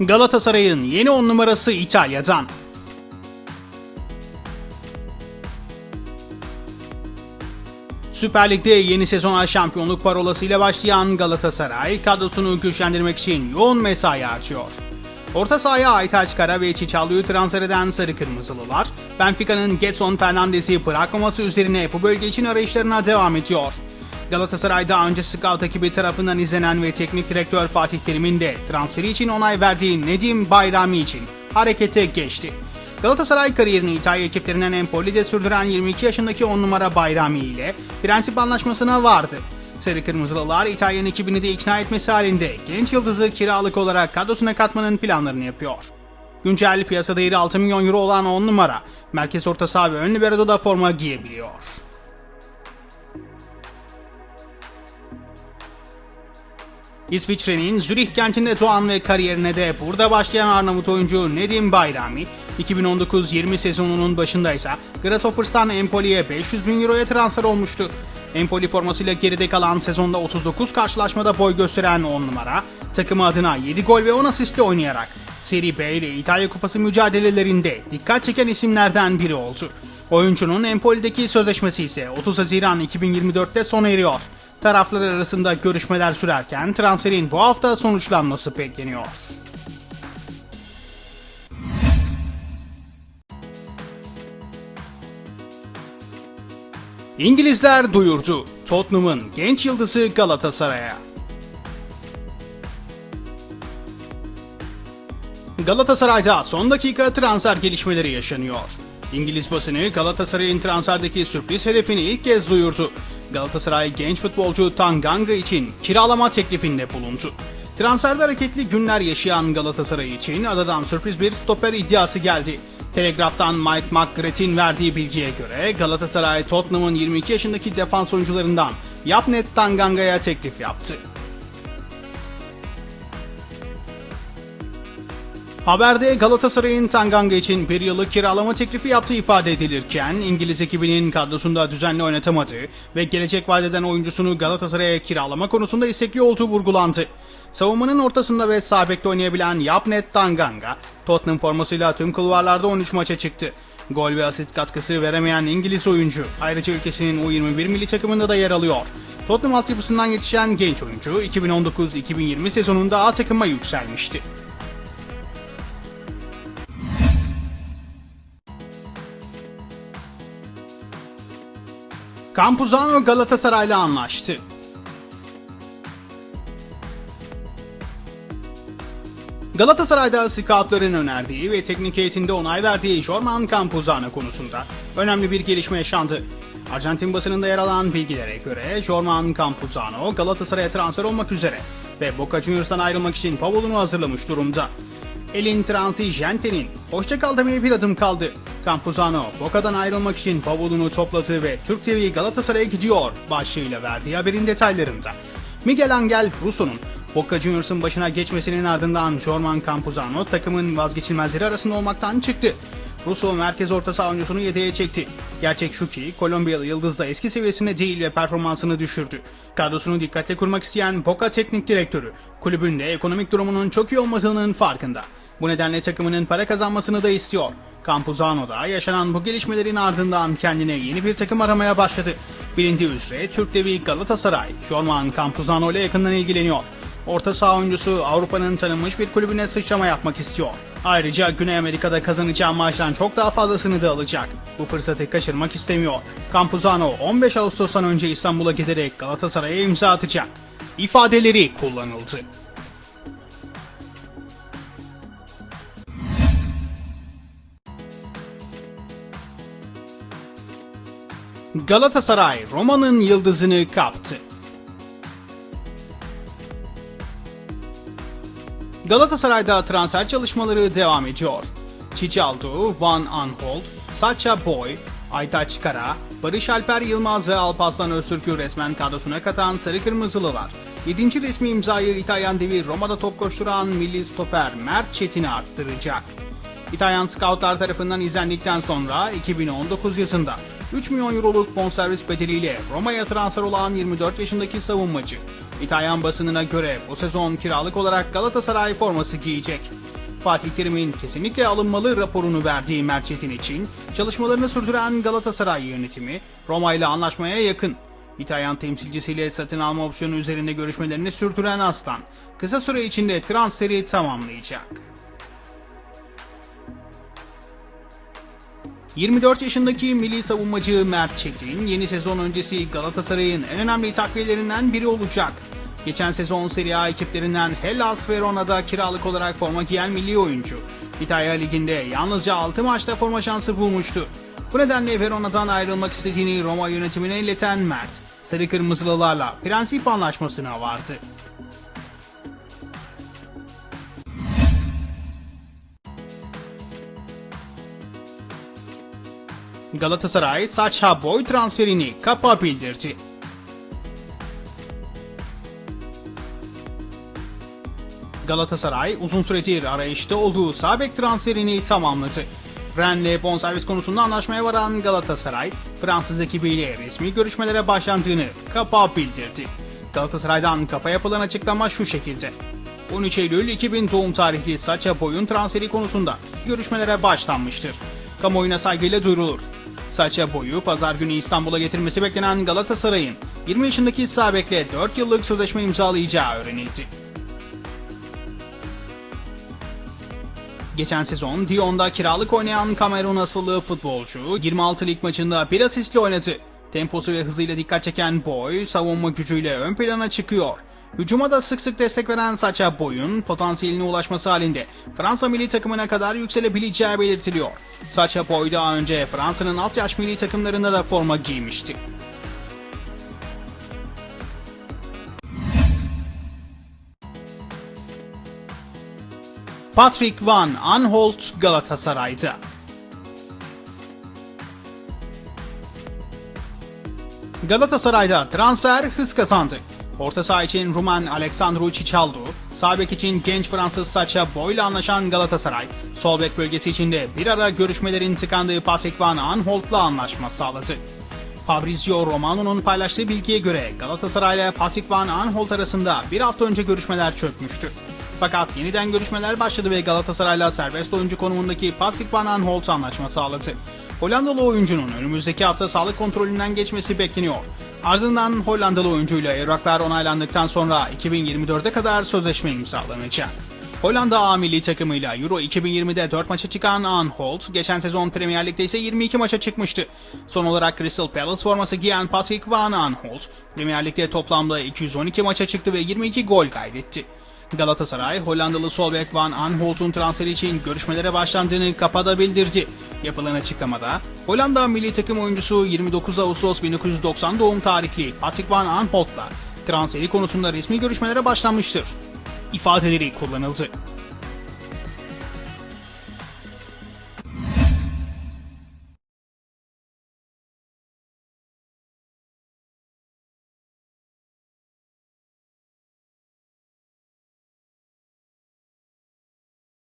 Galatasaray'ın yeni 10 numarası İtalya'dan. Süper Lig'de yeni sezona şampiyonluk parolasıyla başlayan Galatasaray kadrosunu güçlendirmek için yoğun mesai harcıyor. Orta sahaya Aytaç Kara ve Çiçalı'yı transfer eden Sarı Kırmızılılar, Benfica'nın Getson Fernandes'i bırakmaması üzerine bu bölge için arayışlarına devam ediyor. Galatasaray daha önce scout ekibi tarafından izlenen ve teknik direktör Fatih Terim'in de transferi için onay verdiği Nedim Bayrami için harekete geçti. Galatasaray kariyerini İtalya ekiplerinden Empoli'de sürdüren 22 yaşındaki 10 numara Bayrami ile prensip anlaşmasına vardı. Sarı Kırmızılılar İtalyan ekibini de ikna etmesi halinde genç yıldızı kiralık olarak kadrosuna katmanın planlarını yapıyor. Güncel piyasa değeri 6 milyon euro olan 10 numara, merkez orta saha ve ön libero'da forma giyebiliyor. İsviçre'nin Zürih kentinde doğan ve kariyerine de burada başlayan Arnavut oyuncu Nedim Bayrami, 2019-20 sezonunun başında ise Grasshoppers'tan Empoli'ye 500 bin euroya transfer olmuştu. Empoli formasıyla geride kalan sezonda 39 karşılaşmada boy gösteren 10 numara, takımı adına 7 gol ve 10 asistle oynayarak Serie B ile İtalya Kupası mücadelelerinde dikkat çeken isimlerden biri oldu. Oyuncunun Empoli'deki sözleşmesi ise 30 Haziran 2024'te sona eriyor. Taraflar arasında görüşmeler sürerken transferin bu hafta sonuçlanması bekleniyor. İngilizler duyurdu. Tottenham'ın genç yıldızı Galatasaray'a. Galatasaray'da son dakika transfer gelişmeleri yaşanıyor. İngiliz basını Galatasaray'ın transferdeki sürpriz hedefini ilk kez duyurdu. Galatasaray genç futbolcu Tanganga için kiralama teklifinde bulundu. Transferde hareketli günler yaşayan Galatasaray için adadan sürpriz bir stoper iddiası geldi. Telegraf'tan Mike McGrath'in verdiği bilgiye göre Galatasaray Tottenham'ın 22 yaşındaki defans oyuncularından Yapnet Tanganga'ya teklif yaptı. Haberde Galatasaray'ın Tanganga için bir yıllık kiralama teklifi yaptığı ifade edilirken İngiliz ekibinin kadrosunda düzenli oynatamadığı ve gelecek vadeden oyuncusunu Galatasaray'a kiralama konusunda istekli olduğu vurgulandı. Savunmanın ortasında ve sağ oynayabilen Yapnet Tanganga, Tottenham formasıyla tüm kulvarlarda 13 maça çıktı. Gol ve asist katkısı veremeyen İngiliz oyuncu ayrıca ülkesinin U21 milli takımında da yer alıyor. Tottenham altyapısından yetişen genç oyuncu 2019-2020 sezonunda A takıma yükselmişti. Campuzano Galatasaray'la anlaştı. Galatasaray'da scoutların önerdiği ve teknik heyetinde onay verdiği Jorman Campuzano konusunda önemli bir gelişme yaşandı. Arjantin basınında yer alan bilgilere göre Jorman Campuzano Galatasaray'a transfer olmak üzere ve Boca Juniors'tan ayrılmak için bavulunu hazırlamış durumda. Elin Transigente'nin hoşça kal demeye bir adım kaldı. Campuzano, Boca'dan ayrılmak için bavulunu topladı ve Türk TV Galatasaray'a gidiyor başlığıyla verdiği haberin detaylarında. Miguel Angel Russo'nun Boca Juniors'ın başına geçmesinin ardından Jorman Campuzano takımın vazgeçilmezleri arasında olmaktan çıktı. Russo merkez orta saha oyuncusunu yedeğe çekti. Gerçek şu ki Kolombiyalı Yıldız da eski seviyesine değil ve performansını düşürdü. Kadrosunu dikkatle kurmak isteyen Boca teknik direktörü kulübün de ekonomik durumunun çok iyi olmadığının farkında. Bu nedenle takımının para kazanmasını da istiyor. Campuzano da yaşanan bu gelişmelerin ardından kendine yeni bir takım aramaya başladı. Bilindiği üzere Türk devi Galatasaray, Jorman Campuzano ile yakından ilgileniyor. Orta saha oyuncusu Avrupa'nın tanınmış bir kulübüne sıçrama yapmak istiyor. Ayrıca Güney Amerika'da kazanacağı maaştan çok daha fazlasını da alacak. Bu fırsatı kaçırmak istemiyor. Campuzano 15 Ağustos'tan önce İstanbul'a giderek Galatasaray'a imza atacak. İfadeleri kullanıldı. Galatasaray Roma'nın yıldızını kaptı. Galatasaray'da transfer çalışmaları devam ediyor. Çiçaldo, Van Aanholt, Sacha Boy, Aytaç Kara, Barış Alper Yılmaz ve Alparslan Öztürk'ü resmen kadrosuna katan Sarı Kırmızılılar. 7. resmi imzayı İtalyan devi Roma'da top koşturan milli stoper Mert Çetin'e arttıracak. İtalyan scoutlar tarafından izlendikten sonra 2019 yazında 3 milyon euroluk bonservis bedeliyle Roma'ya transfer olan 24 yaşındaki savunmacı. İtalyan basınına göre bu sezon kiralık olarak Galatasaray forması giyecek. Fatih Terim'in kesinlikle alınmalı raporunu verdiği Mert Çetin için çalışmalarını sürdüren Galatasaray yönetimi Roma ile anlaşmaya yakın. İtalyan temsilcisiyle satın alma opsiyonu üzerinde görüşmelerini sürdüren Aslan, kısa süre içinde transferi tamamlayacak. 24 yaşındaki milli savunmacı Mert Çetin yeni sezon öncesi Galatasaray'ın en önemli takviyelerinden biri olacak. Geçen sezon Serie A ekiplerinden Hellas Verona'da kiralık olarak forma giyen milli oyuncu. İtalya Ligi'nde yalnızca 6 maçta forma şansı bulmuştu. Bu nedenle Verona'dan ayrılmak istediğini Roma yönetimine ileten Mert, Sarı Kırmızılılarla prensip anlaşmasına vardı. Galatasaray Sacha Boy transferini kapa bildirdi. Galatasaray uzun süredir arayışta olduğu sağ bek transferini tamamladı. Rennes'le bonservis konusunda anlaşmaya varan Galatasaray, Fransız ekibiyle resmi görüşmelere başlandığını kapa bildirdi. Galatasaray'dan kapa yapılan açıklama şu şekilde. 13 Eylül 2000 doğum tarihli Saça Boy'un transferi konusunda görüşmelere başlanmıştır. Kamuoyuna saygıyla duyurulur. Saça Boy'u pazar günü İstanbul'a getirmesi beklenen Galatasaray'ın 20 yaşındaki sağ bekle 4 yıllık sözleşme imzalayacağı öğrenildi. Geçen sezon Lyon'da kiralık oynayan Kamerun asıllı futbolcu 26 lig maçında bir asistle oynadı. Temposu ve hızıyla dikkat çeken Boy savunma gücüyle ön plana çıkıyor. Hücuma da sık sık destek veren Saça Boy'un potansiyeline ulaşması halinde Fransa milli takımına kadar yükselebileceği belirtiliyor. Saça Boy daha önce Fransa'nın alt yaş milli takımlarında da forma giymişti. Patrick Van Aanholt Galatasaray'da. Galatasaray'da transfer hız kazandı. Orta saha için Rumen Alexandru Cicaldo, sağ bek için genç Fransız Sacha Boy'la anlaşan Galatasaray, sol bek bölgesi içinde bir ara görüşmelerin tıkandığı Patrick Van Aanholt'la anlaşma sağladı. Fabrizio Romano'nun paylaştığı bilgiye göre Galatasaray ile Patrick Van Aanholt arasında bir hafta önce görüşmeler çökmüştü. Fakat yeniden görüşmeler başladı ve Galatasaray'la serbest oyuncu konumundaki Patrick Van Aanholt anlaşma sağladı. Hollandalı oyuncunun önümüzdeki hafta sağlık kontrolünden geçmesi bekleniyor. Ardından Hollandalı oyuncuyla evraklar onaylandıktan sonra 2024'e kadar sözleşme imzalanacak. Hollanda A milli takımıyla Euro 2020'de 4 maça çıkan Aanholt, geçen sezon Premier Lig'de ise 22 maça çıkmıştı. Son olarak Crystal Palace forması giyen Patrick Van Aanholt, Premier Lig'de toplamda 212 maça çıktı ve 22 gol kaydetti. Galatasaray, Hollandalı sol Van Aanholt'un transferi için görüşmelere başlandığını kapada bildirdi. Yapılan açıklamada, Hollanda milli takım oyuncusu 29 Ağustos 1990 doğum tarihli Patrick Van Aanholt'la transferi konusunda resmi görüşmelere başlanmıştır. ifadeleri kullanıldı.